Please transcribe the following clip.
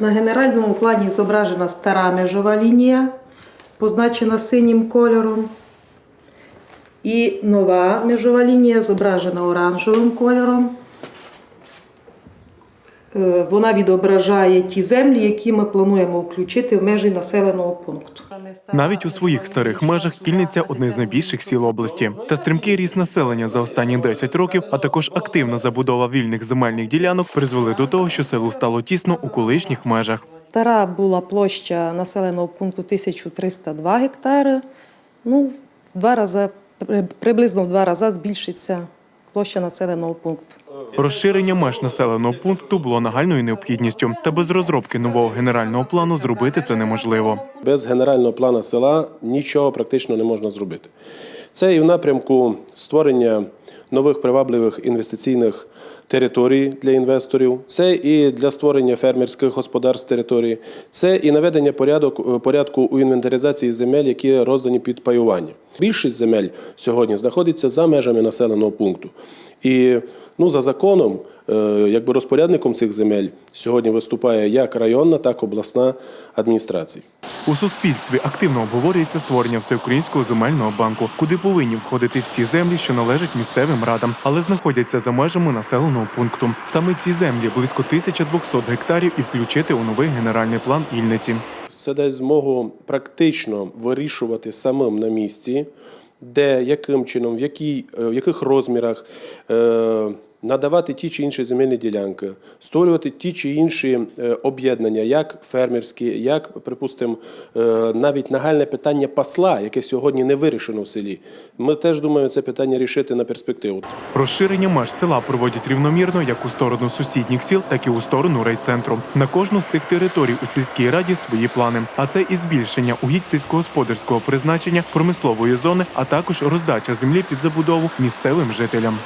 На генеральному плані зображена стара межова лінія, позначена синім кольором. І нова межова лінія зображена оранжевим кольором. Е, Вона відображає ті землі, які ми плануємо включити в межі населеного пункту. Навіть у своїх старих межах Ільниця одне з найбільших сіл області. Та стрімкий ріст населення за останні 10 років, а також активна забудова вільних земельних ділянок призвели до того, що селу стало тісно у колишніх межах. Стара була площа населеного пункту 1302 гектари. Ну, два рази, приблизно в два рази збільшиться площа населеного пункту. Розширення меж населеного пункту було нагальною необхідністю, та без розробки нового генерального плану зробити це неможливо. Без генерального плану села нічого практично не можна зробити. Це і в напрямку створення нових привабливих інвестиційних територій для інвесторів, це і для створення фермерських господарств території, це і наведення порядок, порядку у інвентаризації земель, які роздані під паювання. Більшість земель сьогодні знаходиться за межами населеного пункту. І ну, за законом, е, якби розпорядником цих земель сьогодні виступає як районна, так і обласна адміністрація. У суспільстві активно обговорюється створення всеукраїнського земельного банку, куди повинні входити всі землі, що належать місцевим радам, але знаходяться за межами населеного пункту. Саме ці землі близько 1200 гектарів і включити у новий генеральний план Ільниці. Це дасть змогу практично вирішувати самим на місці, де, яким чином, в, якій, е, в яких розмірах е, надавати ті чи інші земельні ділянки, створювати ті чи інші е, об'єднання, як фермерські, як, припустимо, е, навіть нагальне питання пасла, яке сьогодні не вирішено в селі. Ми теж думаємо це питання рішити на перспективу. Розширення меж села проводять рівномірно як у сторону сусідніх сіл, так і у сторону райцентру. На кожну з цих територій у сільській раді свої плани. А це і збільшення угідь сільськогосподарського призначення, промислової зони, а також роздача землі під забудову місцевим жителям.